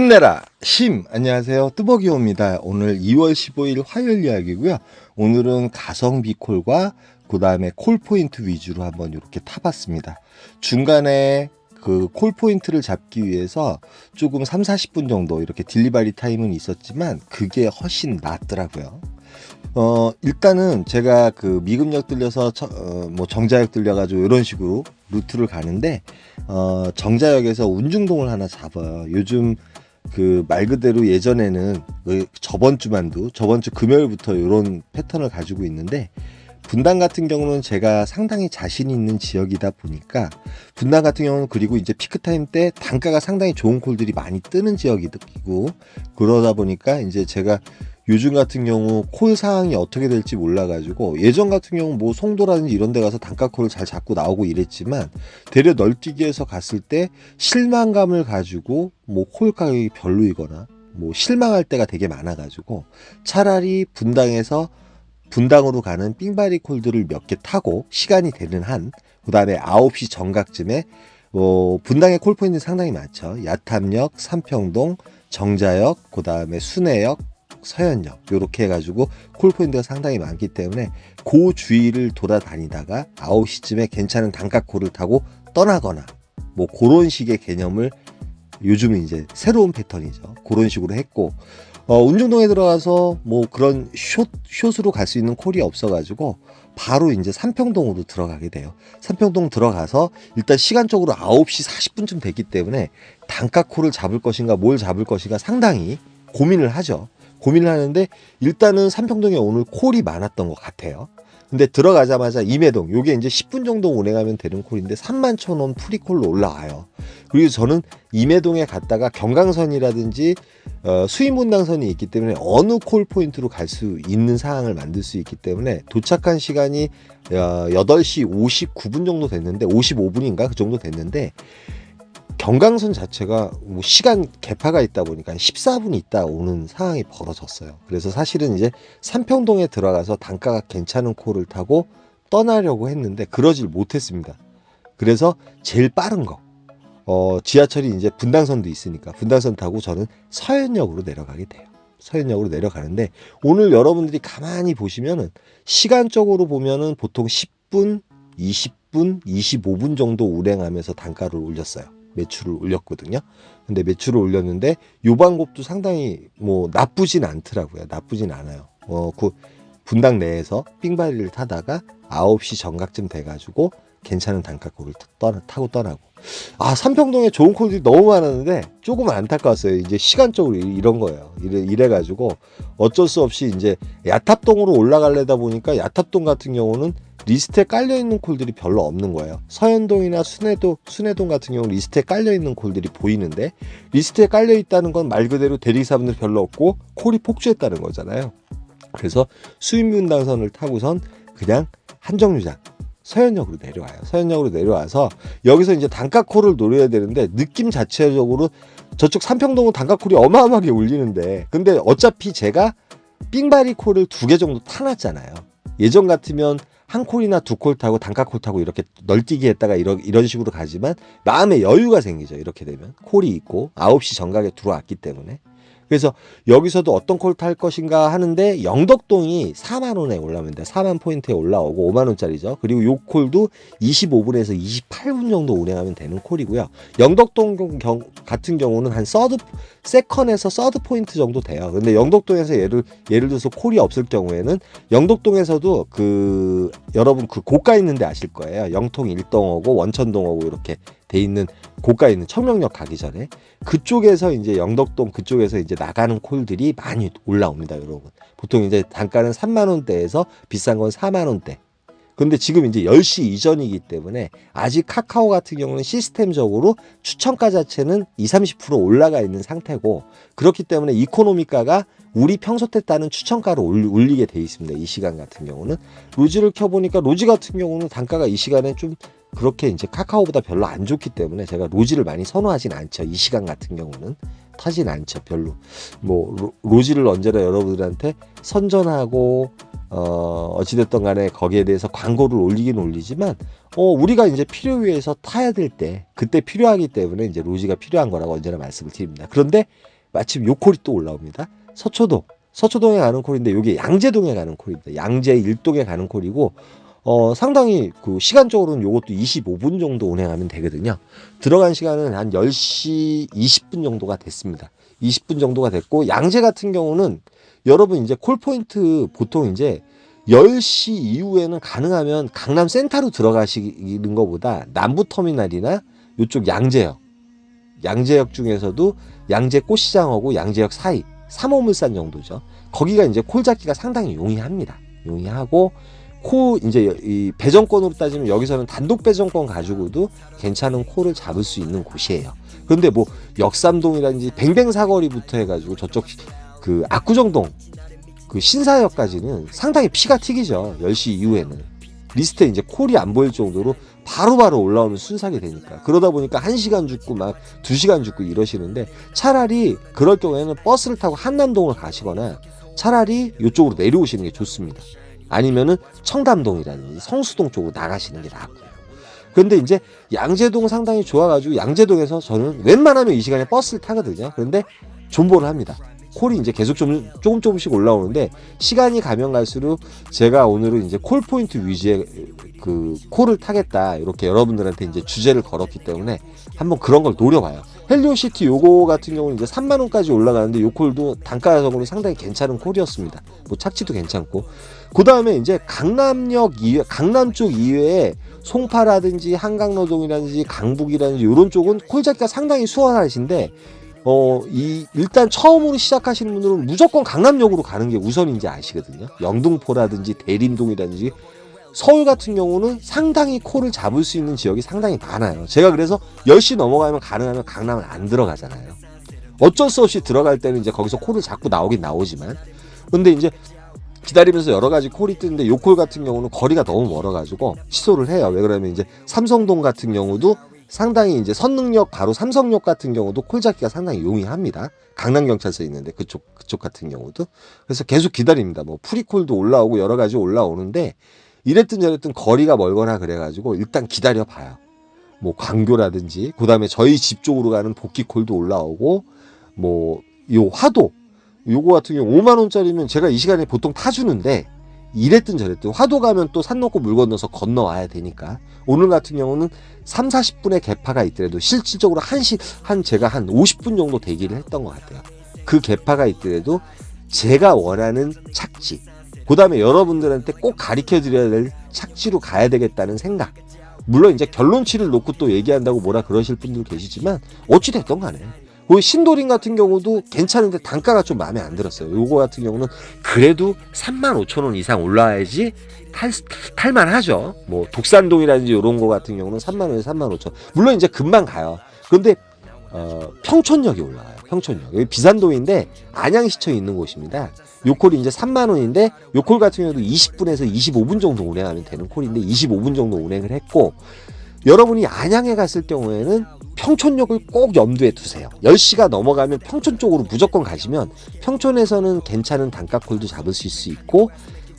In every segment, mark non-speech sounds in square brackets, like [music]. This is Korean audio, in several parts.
힘내라. 힘 안녕하세요. 뚜벅이호입니다. 오늘 2월 15일 화요일 이야기고요. 오늘은 가성비 콜과 그 다음에 콜 포인트 위주로 한번 이렇게 타봤습니다. 중간에 그 콜 포인트를 잡기 위해서 조금 3, 40분 정도 이렇게 딜리바리 타임은 있었지만 그게 훨씬 낫더라고요. 어 일단은 제가 그 미금역 들려서 처- 어, 뭐 정자역 들려가지고 이런 식으로 루트를 가는데 어 정자역에서 운중동을 하나 잡아요. 요즘 그 말 그대로 예전에는 그 저번 주만도 저번 주 금요일부터 이런 패턴을 가지고 있는데 분당 같은 경우는 제가 상당히 자신 있는 지역이다 보니까 분당 같은 경우는 그리고 이제 피크 타임 때 단가가 상당히 좋은 콜들이 많이 뜨는 지역이고 그러다 보니까 이제 제가 요즘 같은 경우 콜 상황이 어떻게 될지 몰라가지고 예전 같은 경우 뭐 송도라든지 이런 데 가서 단가 콜을 잘 잡고 나오고 이랬지만 대려 널뛰기에서 갔을 때 실망감을 가지고 뭐 콜 가격이 별로이거나 뭐 실망할 때가 되게 많아가지고 차라리 분당에서 분당으로 가는 삥바리 콜들을 몇개 타고 시간이 되는 한 그 다음에 9시 정각쯤에 어, 분당의 콜포인트 상당히 많죠. 야탐역, 삼평동, 정자역, 그 다음에 순회역, 서현역 요렇게 해가지고 콜포인트가 상당히 많기 때문에 그 주위를 돌아다니다가 9시쯤에 괜찮은 단가콜을 타고 떠나거나 뭐 그런 식의 개념을 요즘은 이제 새로운 패턴이죠. 그런 식으로 했고 어, 운중동에 들어가서 뭐 그런 숏, 숏으로 갈 수 있는 콜이 없어가지고 바로 이제 삼평동으로 들어가게 돼요. 삼평동 들어가서 일단 시간적으로 9시 40분쯤 됐기 때문에 단가 콜을 잡을 것인가 뭘 잡을 것인가 상당히 고민을 하죠. 고민을 하는데 일단은 삼평동에 오늘 콜이 많았던 것 같아요. 근데 들어가자마자 임해동 요게 이제 10분 정도 운행하면 되는 콜인데 3만 천원 프리콜로 올라와요. 그리고 저는 임해동에 갔다가 경강선이라든지 어, 수입문당선이 있기 때문에 어느 콜 포인트로 갈 수 있는 상황을 만들 수 있기 때문에 도착한 시간이 어, 8시 59분 정도 됐는데 55분인가 그 정도 됐는데 경강선 자체가 뭐 시간 개파가 있다 보니까 14분 있다 오는 상황이 벌어졌어요. 그래서 사실은 이제 삼평동에 들어가서 단가가 괜찮은 콜을 타고 떠나려고 했는데 그러질 못했습니다. 그래서 제일 빠른 거 어, 지하철이 이제 분당선도 있으니까 분당선 타고 저는 서현역으로 내려가게 돼요. 서현역으로 내려가는데 오늘 여러분들이 가만히 보시면은 시간적으로 보면은 보통 10분, 20분, 25분 정도 운행하면서 단가를 올렸어요. 매출을 올렸거든요. 근데 매출을 올렸는데 요 방법도 상당히 뭐 나쁘진 않더라고요. 나쁘진 않아요. 어, 그 분당 내에서 삥바리를 타다가 9시 정각쯤 돼가지고 괜찮은 단가콜을 떠나, 타고 떠나고 아 삼평동에 좋은 콜들이 너무 많았는데 조금 안타까웠어요 이제 시간적으로 이- 이런 거예요 이래, 이래가지고 어쩔 수 없이 이제 야탑동으로 올라가려다 보니까 야탑동 같은 경우는 리스트에 깔려있는 콜들이 별로 없는 거예요 서현동이나 순회동, 순회동 같은 경우는 리스트에 깔려있는 콜들이 보이는데 리스트에 깔려있다는 건 말 그대로 대리사분들 별로 없고 콜이 폭주했다는 거잖아요 그래서 수입문당선을 타고선 그냥 한정류장 서현역으로 내려와요. 서현역으로 내려와서 여기서 이제 단가콜을 노려야 되는데 느낌 자체적으로 저쪽 삼평동은 단가콜이 어마어마하게 울리는데 근데 어차피 제가 삥바리 콜을 두 개 정도 타놨잖아요. 예전 같으면 한 콜이나 두 콜 타고 단가 콜 타고 이렇게 널뛰기 했다가 이런, 이런 식으로 가지만 마음에 여유가 생기죠. 이렇게 되면 콜이 있고 9시 정각에 들어왔기 때문에 그래서 여기서도 어떤 콜 탈 것인가 하는데 영덕동이 4만 원에 돼. 4만 포인트에 올라오고 5만 원짜리죠. 그리고 요 콜도 25분에서 28분 정도 운행하면 되는 콜이고요. 영덕동 경, 같은 경우는 한 서드 세컨에서 서드 포인트 정도 돼요. 근데 영덕동에서 예를 예를 들어서 콜이 없을 경우에는 영덕동에서도 그 여러분 그 고가 있는데 아실 거예요. 영통 일동하고 원천동하고 이렇게 돼 있는 고가 있는 청명역 가기 전에 그쪽에서 이제 영덕동 그쪽에서 이제 나가는 콜들이 많이 올라옵니다, 여러분. 보통 이제 단가는 3만 원대에서 비싼 건 4만 원대. 근데 지금 이제 10시 이전이기 때문에 아직 카카오 같은 경우는 시스템적으로 추천가 자체는 20, 30% 올라가 있는 상태고 그렇기 때문에 이코노미가가 우리 평소 때 따는 추천가를 올리- 올리게 돼 있습니다. 이 시간 같은 경우는 로지를 켜보니까 로지 같은 경우는 단가가 이 시간에 좀 그렇게 이제 카카오보다 별로 안 좋기 때문에 제가 로지를 많이 선호하진 않죠. 이 시간 같은 경우는 타진 않죠. 별로 뭐 로, 로지를 언제나 여러분들한테 선전하고 어, 어, 어찌됐든 간에 거기에 대해서 광고를 올리긴 올리지만, 어, 우리가 이제 필요 위해서 타야 될 때, 그때 필요하기 때문에 이제 로지가 필요한 거라고 언제나 말씀을 드립니다. 그런데 마침 요 콜이 또 올라옵니다. 서초동. 서초동에 가는 콜인데, 요게 양재동에 가는 콜입니다. 양재 일동에 가는 콜이고, 어, 상당히 그 시간적으로는 요것도 25분 정도 운행하면 되거든요. 들어간 시간은 한 10시 20분 정도가 됐습니다. 20분 정도가 됐고, 양재 같은 경우는 여러분 이제 콜포인트 보통 이제 10시 이후에는 가능하면 강남 센터로 들어가시는 것보다 남부터미널이나 요쪽 양재역, 양재역 중에서도 양재 꽃시장하고 양재역 사이, 3호물산 정도죠. 거기가 이제 콜 잡기가 상당히 용이합니다. 용이하고 코 이제 이 배정권으로 따지면 여기서는 단독 배정권 가지고도 괜찮은 콜을 잡을 수 있는 곳이에요. 그런데 뭐 역삼동이라든지 뱅뱅 사거리부터 해가지고 저쪽 그 압구정동 그 신사역까지는 상당히 피가 튀기죠. 10시 이후에는 리스트에 이제 콜이 안 보일 정도로 바로바로 올라오는 순삭이 되니까 그러다 보니까 1시간 죽고 막 2시간 죽고 이러시는데 차라리 그럴 경우에는 버스를 타고 한남동을 가시거나 차라리 이쪽으로 내려오시는 게 좋습니다. 아니면은 청담동이라든지 성수동 쪽으로 나가시는 게 낫고요. 그런데 이제 양재동 상당히 좋아가지고 양재동에서 저는 웬만하면 이 시간에 버스를 타거든요. 그런데 존버를 합니다. 콜이 이제 계속 좀 조금 조금씩 올라오는데 시간이 가면 갈수록 제가 오늘은 이제 콜 포인트 위주의 그 콜을 타겠다 이렇게 여러분들한테 이제 주제를 걸었기 때문에 한번 그런 걸 노려봐요. 헬리오시티 요거 같은 경우는 이제 3만 원까지 올라가는데 요 콜도 단가적으로 상당히 괜찮은 콜이었습니다. 뭐 착지도 괜찮고 그 다음에 이제 강남역 이외 강남 쪽 이외에 송파라든지 한강로동이라든지 강북이라든지 이런 쪽은 콜 잡기가 상당히 수월하신데 어, 이, 일단 처음으로 시작하시는 분들은 무조건 강남역으로 가는 게 우선인지 아시거든요. 영등포라든지 대림동이라든지 서울 같은 경우는 상당히 콜을 잡을 수 있는 지역이 상당히 많아요. 제가 그래서 10시 넘어가면 가능하면 강남을 안 들어가잖아요. 어쩔 수 없이 들어갈 때는 이제 거기서 콜을 잡고 나오긴 나오지만. 근데 이제 기다리면서 여러 가지 콜이 뜨는데 요 콜 같은 경우는 거리가 너무 멀어가지고 취소를 해요. 왜 그러면 이제 삼성동 같은 경우도 상당히 이제 선능력 바로 삼성역 같은 경우도 콜 잡기가 상당히 용이합니다. 강남 경찰서 있는데 그쪽 그쪽 같은 경우도 그래서 계속 기다립니다. 뭐 프리콜도 올라오고 여러 가지 올라오는데 이랬든 저랬든 거리가 멀거나 그래가지고 일단 기다려 봐요. 뭐 광교라든지 그다음에 저희 집 쪽으로 가는 복귀콜도 올라오고 뭐 요 화도 요거 같은 경우 5만 원짜리면 제가 이 시간에 보통 타주는데 이랬든 저랬든 화도 가면 또 산 넘고 물 건너서 건너와야 되니까 오늘 같은 경우는 3, 40분의 개파가 있더라도 실질적으로 한시 한 제가 한 50분 정도 대기를 했던 것 같아요. 그 개파가 있더라도 제가 원하는 착지 그 다음에 여러분들한테 꼭 가르쳐 드려야 될 착지로 가야 되겠다는 생각 물론 이제 결론치를 놓고 또 얘기한다고 뭐라 그러실 분들 계시지만 어찌됐든 간에 그 신도림 같은 경우도 괜찮은데 단가가 좀 마음에 안 들었어요. 요거 같은 경우는 그래도 3만 5천 원 이상 올라와야지 탈, 탈만하죠. 뭐 독산동이라든지 이런 거 같은 경우는 3만 원에 3만 5천. 물론 이제 금방 가요. 그런데 어, 평촌역이 올라와요. 평촌역. 여기 비산동인데 안양시청에 있는 곳입니다. 요 콜이 이제 3만 원인데 요 콜 같은 경우도 20분에서 25분 정도 운행하면 되는 콜인데 25분 정도 운행을 했고 여러분이 안양에 갔을 경우에는 평촌역을 꼭 염두에 두세요. 10시가 넘어가면 평촌 쪽으로 무조건 가시면 평촌에서는 괜찮은 단가 콜도 잡을 수 있고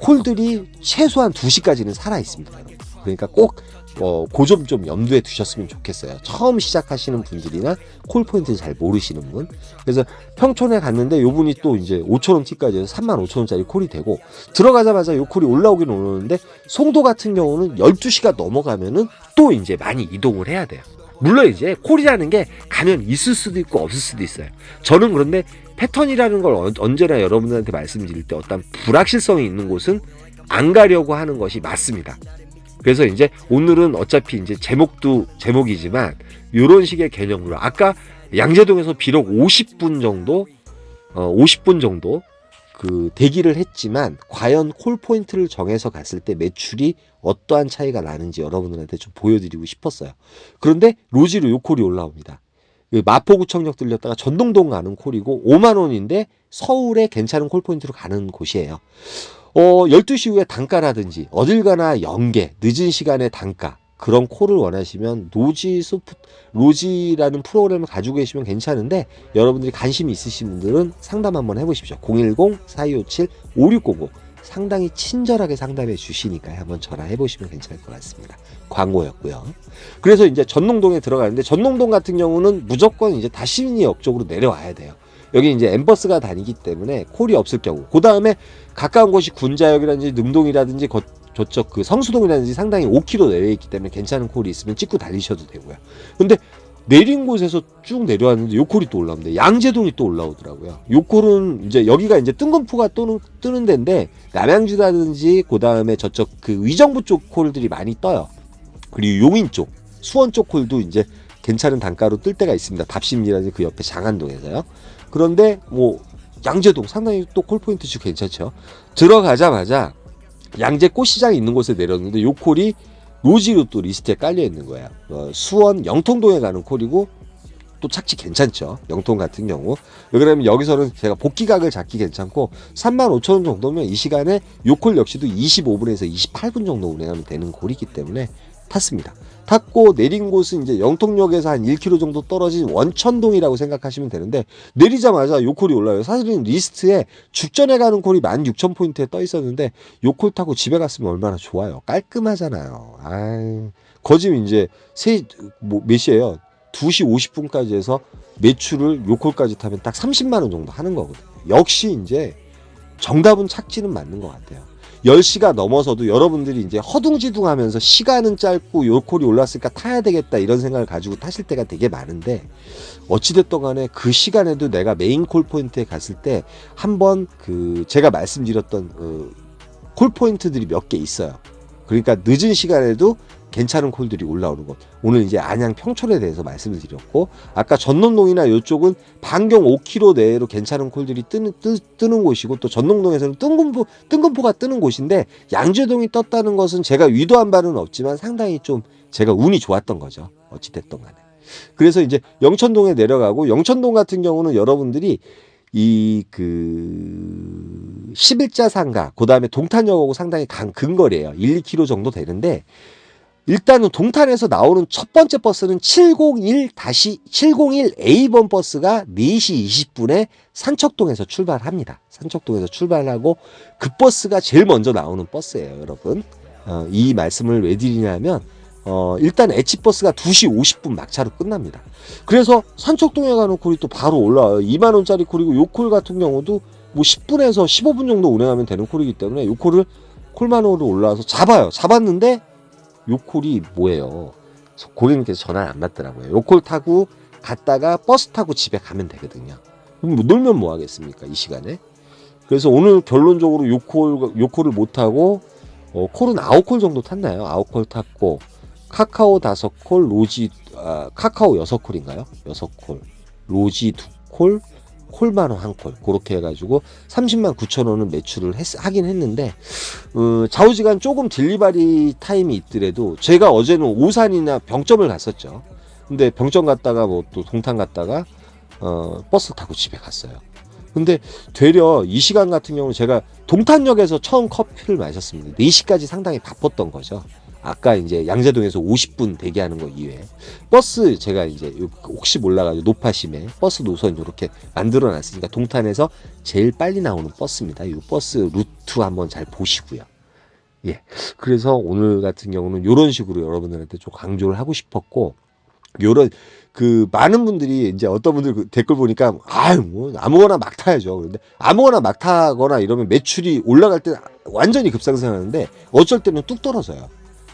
콜들이 최소한 2시까지는 살아 있습니다. 그러니까 꼭 어, 고점 좀 염두에 두셨으면 좋겠어요. 처음 시작하시는 분들이나 콜 포인트를 잘 모르시는 분. 그래서 평촌에 갔는데 요 분이 또 이제 5천원 티까지 해서 3만 5천원짜리 콜이 되고 들어가자마자 요 콜이 올라오긴 오는데 송도 같은 경우는 12시가 넘어가면은 또 이제 많이 이동을 해야 돼요. 물론 이제 콜이라는 게 가면 있을 수도 있고 없을 수도 있어요. 저는 그런데 패턴이라는 걸 어- 언제나 여러분들한테 말씀드릴 때 어떤 불확실성이 있는 곳은 안 가려고 하는 것이 맞습니다. 그래서 이제 오늘은 어차피 이제 제목도 제목이지만 이런 식의 개념으로 아까 양재동에서 비록 50분 정도 어 50분 정도 그 대기를 했지만 과연 콜 포인트를 정해서 갔을 때 매출이 어떠한 차이가 나는지 여러분들한테 좀 보여드리고 싶었어요. 그런데 로지로 요 콜이 올라옵니다. 그 마포구청역 들렸다가 전동동 가는 콜이고 5만 원인데 서울에 괜찮은 콜 포인트로 가는 곳이에요. 어, 12시 후에 단가라든지 어딜 가나 연계, 늦은 시간에 단가 그런 콜을 원하시면 로지 소프 로지라는 프로그램을 가지고 계시면 괜찮은데 여러분들이 관심이 있으신 분들은 상담 한번 해보십시오. 010-4257-5600 상당히 친절하게 상담해 주시니까 한번 전화해 보시면 괜찮을 것 같습니다. 광고였고요. 그래서 이제 전농동에 들어가는데 전농동 같은 경우는 무조건 이제 다시미역 쪽으로 내려와야 돼요. 여기 이제 엠버스가 다니기 때문에 콜이 없을 경우 그 다음에 가까운 곳이 군자역이라든지 능동이라든지 거- 저쪽 그 성수동이라든지 상당히 5km 내외에 있기 때문에 괜찮은 콜이 있으면 찍고 달리셔도 되고요. 근데 내린 곳에서 쭉 내려왔는데 요 콜이 또 올라옵니다. 양재동이 또 올라오더라고요. 요 콜은 이제 여기가 이제 뜬금포가 뜨는, 뜨는 데인데 남양주라든지 그 다음에 저쪽 그 위정부 쪽 콜들이 많이 떠요. 그리고 용인 쪽, 수원 쪽 콜도 이제 괜찮은 단가로 뜰 때가 있습니다. 답심이라든지 그 옆에 장안동에서요. 그런데 뭐 양재동 상당히 또 콜포인트 주 괜찮죠. 들어가자마자 양재 꽃시장이 있는 곳에 내렸는데 요 콜이 로지로 또 리스트에 깔려 있는 거예요. 어, 수원 영통동에 가는 콜이고 또 착지 괜찮죠. 영통 같은 경우. 왜 그러면 여기서는 제가 복귀각을 잡기 괜찮고 3만 5천 원 정도면 이 시간에 요콜 역시도 25분에서 28분 정도 운행하면 되는 콜이기 때문에 탔습니다. 탔고 내린 곳은 이제 영통역에서 한 1km 정도 떨어진 원천동이라고 생각하시면 되는데 내리자마자 요 콜이 올라요. 사실은 리스트에 죽전에 가는 콜이 16,000포인트에 떠 있었는데 요 콜 타고 집에 갔으면 얼마나 좋아요. 깔끔하잖아요. 아, 거짐 이제 세뭐몇 시예요? 2시 50분까지 해서 매출을 요 콜까지 타면 딱 30만 원 정도 하는 거거든요. 역시 이제 정답은 착지는 맞는 것 같아요. 10시가 넘어서도 여러분들이 이제 허둥지둥 하면서 시간은 짧고 요 콜이 올랐으니까 타야 되겠다 이런 생각을 가지고 타실 때가 되게 많은데 어찌됐든 간에 그 시간에도 내가 메인 콜 포인트에 갔을 때 한번 그 제가 말씀드렸던 그 콜 포인트들이 몇 개 있어요. 그러니까 늦은 시간에도 괜찮은 콜들이 올라오는 곳. 오늘 이제 안양 평촌에 대해서 말씀을 드렸고 아까 전농동이나 이쪽은 반경 5km 내로 괜찮은 콜들이 뜨는 뜨, 뜨는 곳이고 또 전농동에서는 뜬금포 뜬금포가 뜨는 곳인데 양재동이 떴다는 것은 제가 위도한 바는 없지만 상당히 좀 제가 운이 좋았던 거죠. 어찌 됐던 간에. 그래서 이제 영천동에 내려가고 영천동 같은 경우는 여러분들이 이그 11자 상가 그 다음에 동탄역하고 상당히 간 근거리예요. 1, 2km 정도 되는데 일단은 동탄에서 나오는 첫 번째 버스는 701 다시 701A번 버스가 4시 20분에 산척동에서 출발합니다. 산척동에서 출발하고 그 버스가 제일 먼저 나오는 버스예요, 여러분. 어, 이 말씀을 왜 드리냐면 어, 일단 H버스가 2시 50분 막차로 끝납니다. 그래서 산척동에 가는 콜이 또 바로 올라와요. 2만 원짜리 콜이고 요 콜 같은 경우도 뭐 10분에서 15분 정도 운행하면 되는 콜이기 때문에 요 콜을 콜만으로 올라와서 잡아요. 잡았는데 요 콜이 뭐예요? 고객님께서 전화를 안 받더라고요. 요콜 타고 갔다가 버스 타고 집에 가면 되거든요. 그럼 뭐 놀면 뭐 하겠습니까? 이 시간에. 그래서 오늘 결론적으로 요 콜, 요 콜을 못 타고 어, 콜은 아홉 콜 정도 탔나요? 아홉 콜 탔고 카카오 다섯 콜, 로지 아, 카카오 여섯 콜인가요? 여섯 콜, 로지 두 콜, 콜만 원 한 콜. 그렇게 해가지고 30만 9천 원은 매출을 했, 하긴 했는데 어, 좌우지간 조금 딜리바리 타임이 있더라도 제가 어제는 오산이나 병점을 갔었죠. 근데 병점 갔다가 뭐 또 동탄 갔다가 어, 버스 타고 집에 갔어요. 근데 되려 이 시간 같은 경우는 제가 동탄역에서 처음 커피를 마셨습니다. 4시까지 상당히 바빴던 거죠. 아까 이제 양재동에서 50분 대기하는 거 이외에 버스 제가 이제 혹시 몰라가지고 노파심에 버스 노선 이렇게 만들어 놨으니까 동탄에서 제일 빨리 나오는 버스입니다. 이 버스 루트 한번 잘 보시고요. 예. 그래서 오늘 같은 경우는 이런 식으로 여러분들한테 좀 강조를 하고 싶었고 요런 그 많은 분들이 이제 어떤 분들 그 댓글 보니까 아유 뭐 아무거나 막 타야죠. 그런데 아무거나 막 타거나 이러면 매출이 올라갈 때 완전히 급상승하는데 어쩔 때는 뚝 떨어져요.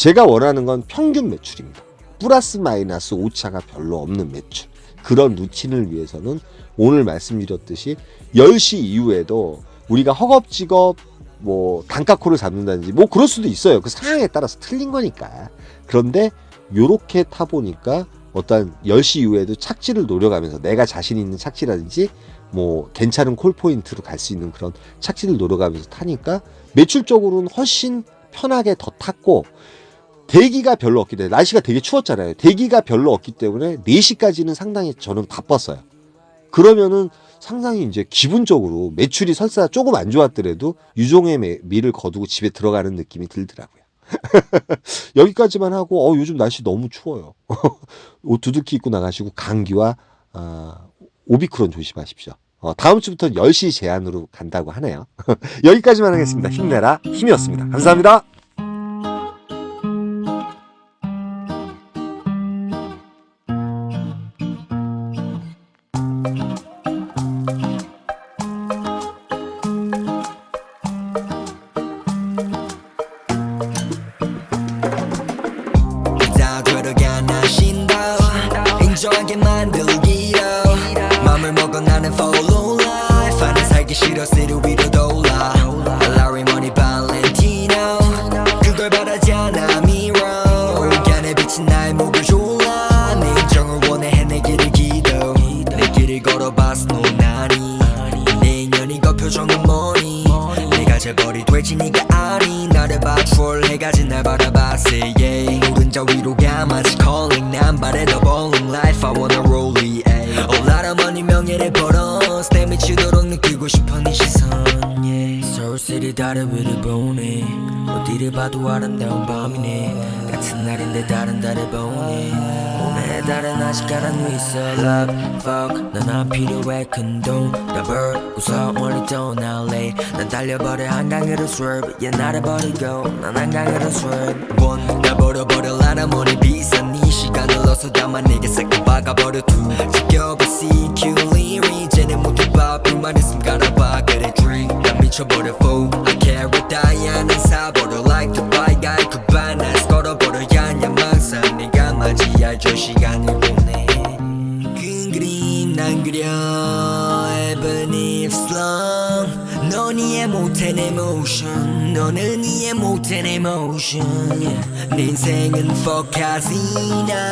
제가 원하는 건 평균 매출입니다. 플러스 마이너스 오차가 별로 없는 매출. 그런 루틴을 위해서는 오늘 말씀드렸듯이 10시 이후에도 우리가 허겁지겁 뭐 단가코를 잡는다든지 뭐 그럴 수도 있어요. 그 상황에 따라서 틀린 거니까. 그런데 요렇게 타보니까 어떤 10시 이후에도 착지를 노려가면서 내가 자신 있는 착지라든지 뭐 괜찮은 콜 포인트로 갈 수 있는 그런 착지를 노려가면서 타니까 매출적으로는 훨씬 편하게 더 탔고 대기가 별로 없기 때문에 날씨가 되게 추웠잖아요. 대기가 별로 없기 때문에 4시까지는 상당히 저는 바빴어요. 그러면은 상당히 이제 기분적으로 매출이 설사 조금 안 좋았더라도 유종의 매- 미를 거두고 집에 들어가는 느낌이 들더라고요. [laughs] 여기까지만 하고 어 요즘 날씨 너무 추워요. [laughs] 옷 두둑히 입고 나가시고 감기와 아, 오비크론 조심하십시오. 어, 다음 주부터 10시 제한으로 간다고 하네요. [laughs] 여기까지만 하겠습니다. 힘내라 힘이었습니다. 감사합니다. 다 바라봤어 yeah 오른자 위로 가 마치 calling 난 바래 더 bowling life I wanna roll it yeah. 올라라 머니 명예를 벌어. 스텝 미치도록 느끼고 싶어 네 시선 yeah. 서울시리 다른 위를 보네. 어디를 봐도 아름다운 밤이네. 같은 날인데 다른 달을 보네. 오늘 달은 아직 가란 위 있어. Love fuck 넌안 필요해. 큰돈 더벌 웃어 멀리 떠날래 난 달려버려 한강으로 swerve. yeah 나를 버리고 난 한강으로 swerve. 원나 버려버려 라라머니 비싼 네 시간을 넣어서 담아 내게 싹 박아버려. 투 for Casino.